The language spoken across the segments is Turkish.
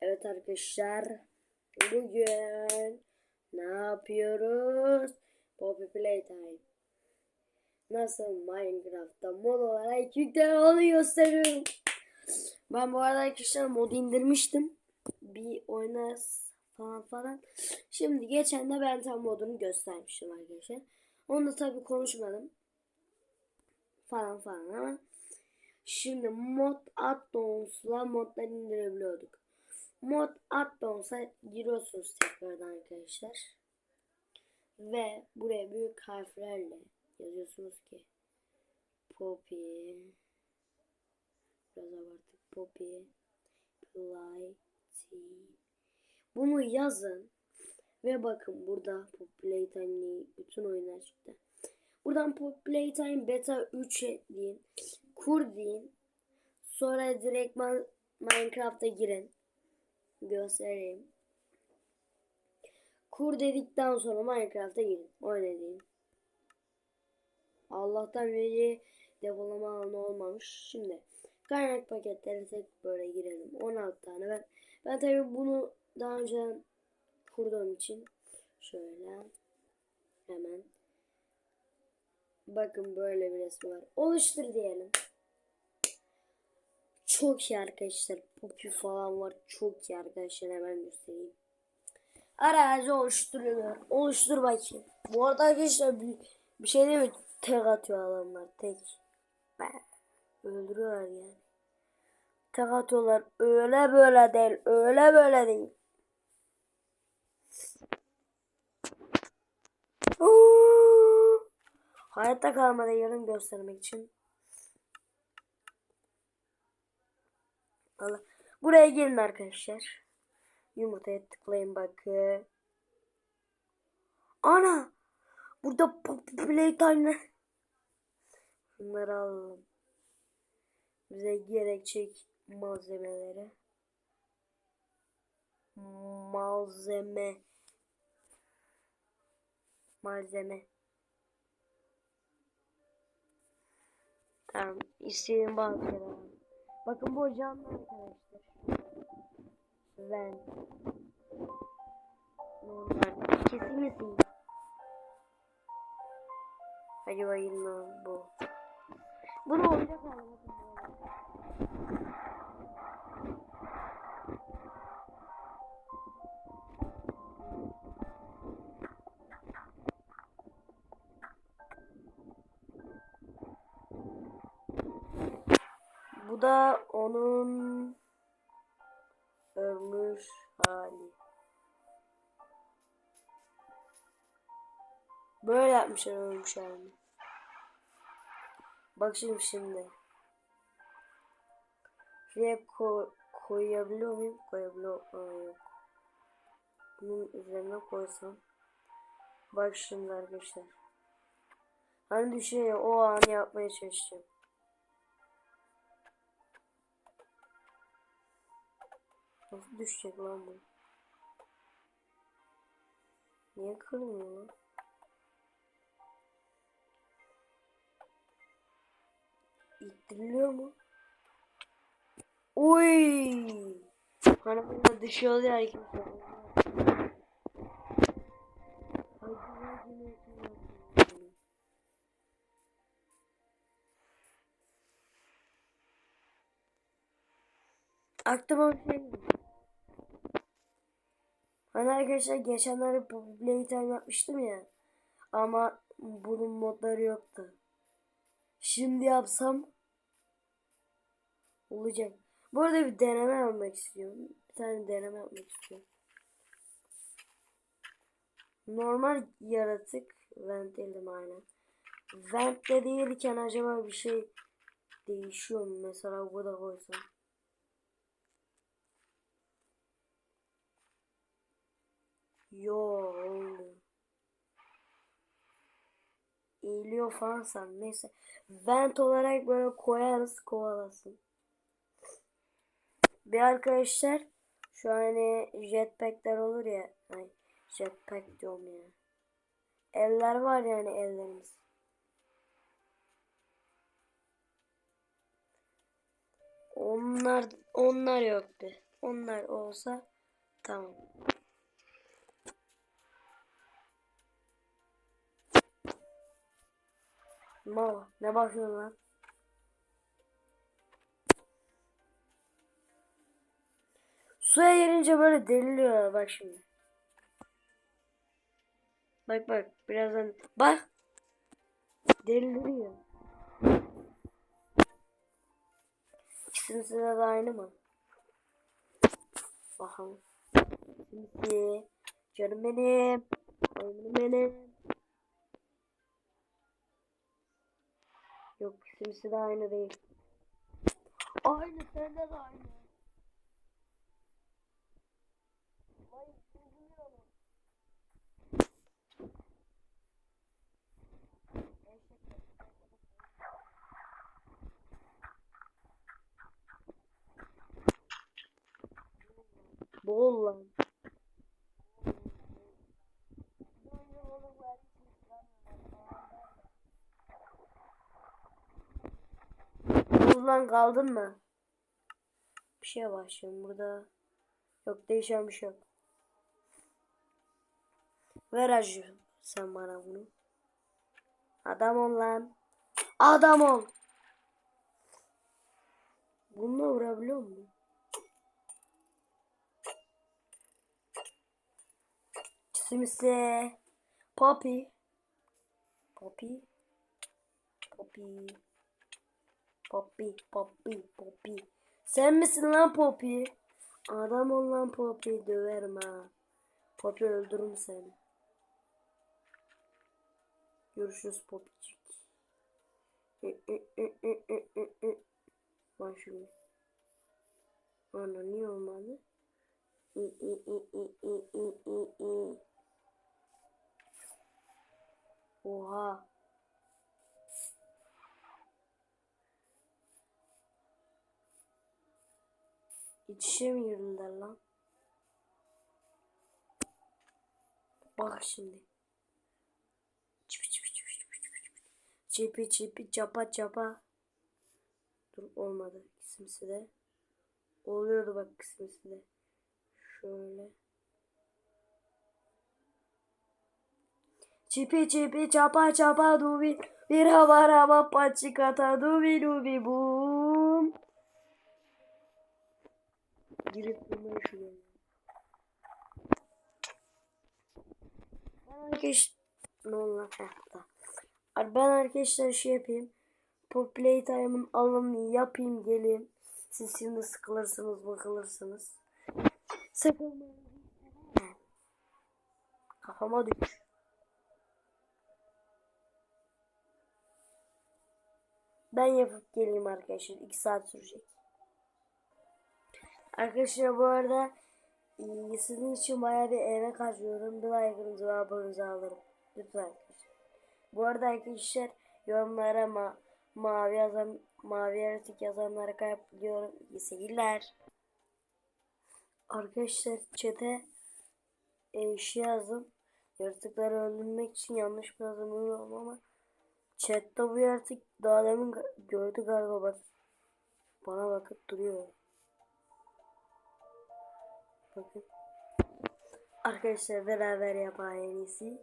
Evet arkadaşlar. Bugün ne yapıyoruz? Poppy Playtime. Nasıl Minecraft'ta mod olarak onu gösteriyorum. Ben bu arada arkadaşlar mod indirmiştim. Bir oynarız falan falan. Şimdi geçen de ben tam modunu göstermiştim arkadaşlar. Onu da tabii konuşmadım. Falan falan ama Şimdi mod addons'la modları indirebiliyorduk. Mod addons'a giriyorsunuz tekrardan arkadaşlar. Ve buraya büyük harflerle yazıyorsunuz ki Poppy biraz abartık Poppy Play Bunu yazın ve bakın burada Poppy Playtime'li bütün oyunlar çıktı. Buradan Playtime Beta 3 deyin kur deyin. Sonra direkt Minecraft'a girin. Göstereyim. Kur dedikten sonra Minecraft'a girin. Oynayın. Allah'tan veri depolama alanı olmamış. Şimdi kaynak paketleri tek böyle girelim. 16 tane. Ben, ben tabi bunu daha önce kurduğum için şöyle hemen bakın böyle bir resmi var. Oluştur diyelim. Çok iyi arkadaşlar. Poppy falan var. Çok iyi arkadaşlar. Hemen göstereyim. Arazi oluşturuyor. Oluştur bakayım. Bu arada arkadaşlar bir, bir şey değil mi? Tek atıyor adamlar. Tek. Öldürüyorlar yani. Tek atıyorlar. Öyle böyle değil. Öyle böyle değil. Hayatta kalmada yarım göstermek için Allah. Buraya gelin arkadaşlar. Yumurtaya tıklayın bakın. Ana! Burada playtime Bunları alalım. Bize gerekecek malzemeleri. Malzeme. Malzeme. Tamam. İstediğim bazı Bakın bu canlı arkadaşlar. Ben normal kesilmesin. Hadi bayılma bu. Bunu oyuncak aldım. Da onun ölmüş hali. Böyle yapmışlar ölmüş halini. Bak şimdi şimdi. Şuraya ko koyabiliyor muyum? Koyabiliyor. Aa, yok. Bunun üzerine koysam. Bak şimdi arkadaşlar. Hani düşüyor o an yapmaya çalışacağım. Nasıl düşecek lan bu? Niye kırmıyor lan? İttiriliyor mu? Oy! Hani burada düşüyor ya kimse. Aklıma bir şey Hani arkadaşlar geçenlerde playtime yapmıştım ya. Ama bunun modları yoktu. Şimdi yapsam olacak. Bu arada bir deneme yapmak istiyorum. Bir tane deneme yapmak istiyorum. Normal yaratık vent değildim aynen. Vent'te değilken acaba bir şey değişiyor mu? Mesela bu da koysam. Yo. Eğiliyor falan san. Neyse. Vent olarak böyle koyarız kovalasın. Bir arkadaşlar şu hani jetpackler olur ya. Ay, jetpack diyorum ya. Eller var yani ellerimiz. Onlar onlar yoktu. Onlar olsa tamam. Mal ne bakıyorsun lan? Suya girince böyle deliliyor bak şimdi. Bak bak birazdan bak. Deliriyor. İkisinin size de aynı mı? Bakalım. Şimdi canım benim. Canım benim. Yok ikisi de aynı değil. Aynı sende de aynı. Vay, üzülüyorum. Bol lan. Bol lan kaldın mı? Bir şey başlıyorum burada. Yok değişen bir şey yok. Ver acı sen bana bunu. Adam ol lan. Adam ol. Bununla vurabiliyor musun? Simse. Poppy. Poppy. Poppy. Poppy. Poppy. Poppy. Sen misin lan Poppy? Adam ol lan Poppy. Döverim ha. Poppy öldürürüm seni. Görüşürüz Poppycik. Bak şimdi. Ana niye olmadı? Oha. İç içe mi lan? Bak şimdi. Çipi çipi çipi çipi çipi çipi. Çipi çipi çapa çapa. Dur olmadı. Kısmısı de. Oluyordu bak kısmısı de. Şöyle. Çipi çipi çapa çapa dubi bir hava hava paçikata dubi dubi bum. Girip bunları şuraya. Ben arkadaş ne oldu? Ben arkadaşlar şey yapayım. Pop Playtime'ın alımını yapayım geleyim. Siz şimdi sıkılırsınız bakılırsınız. Sıkılmayın. Kafama düş. Ben yapıp geleyim arkadaşlar. 2 saat sürecek. Arkadaşlar bu arada e, sizin için bayağı bir emek harcıyorum. Bir like'ınızı ve abonenizi alırım. Lütfen arkadaşlar. Bu arada arkadaşlar yorumlara ma mavi yazan mavi yaratık yazanlara kalpliyorum. İyi seyirler. Arkadaşlar çete e, şey yazdım. Yaratıkları öldürmek için yanlış yazdım bilmiyorum ama chatte bu yaratık daha demin gö- gördü galiba bak. Bana bakıp duruyor. Bakın. Arkadaşlar beraber yapalım en iyisi.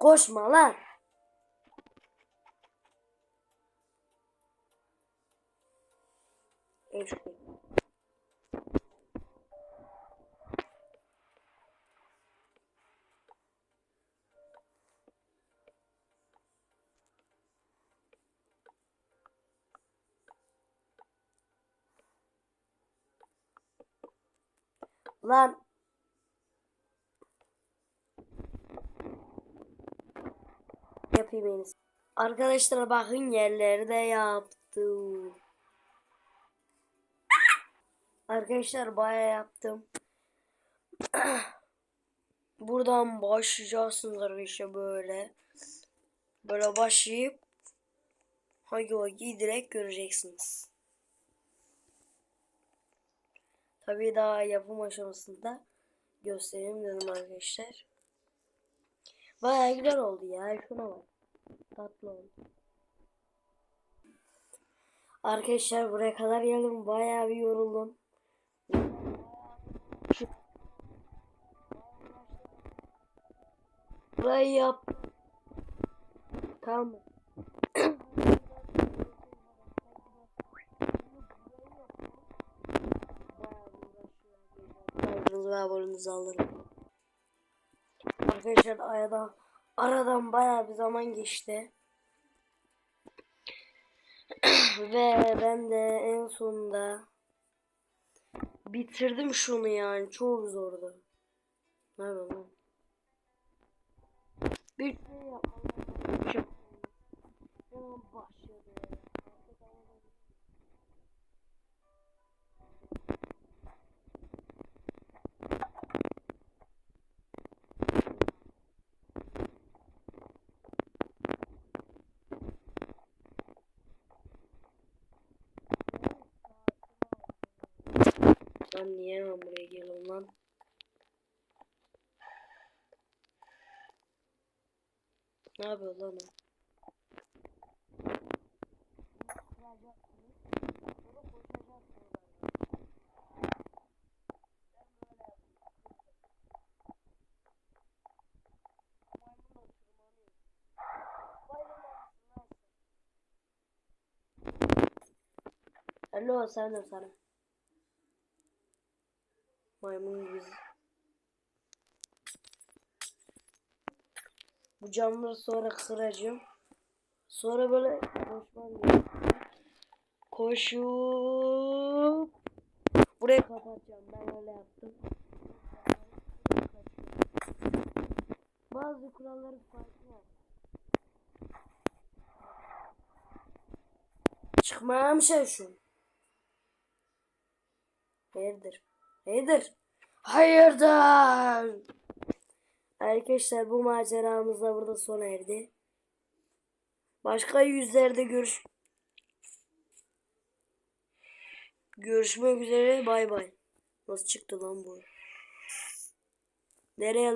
Koşma lan. Eşek. Lan. Yapayım en. Arkadaşlar bakın yerleri de yaptım. Arkadaşlar bayağı yaptım. Buradan başlayacaksınız arkadaşlar böyle. Böyle başlayıp Hagi Wagi direkt göreceksiniz. Tabii daha yapım aşamasında göstereyim dedim arkadaşlar. Baya güzel oldu ya. Şuna bak. Tatlı oldu. Arkadaşlar buraya kadar geldim. Bayağı bir yoruldum. Burayı yap. Tamam mı? Like'ınızı ve abonenizi alırım. Arkadaşlar aradan, aradan bayağı bir zaman geçti. ve ben de en sonunda bitirdim şunu yani. Çok zordu. Ne yapayım lan? Bir şey yapmam lazım. Hemen başladı. Lan niye hemen buraya geliyorum lan? Ne yapıyor lan o? Alo sen de sana. Maymun gibi. Bu camları sonra kıracağım. Sonra böyle koşmam. Koşup burayı kapatacağım. Ben öyle yaptım. Bazı kuralları farklı var. Çıkmam şey şu. Hayırdır? Hayırdır? Hayırdır? Arkadaşlar bu maceramız da burada sona erdi. Başka yüzlerde görüş Görüşmek üzere bay bay. Nasıl çıktı lan bu? Nereye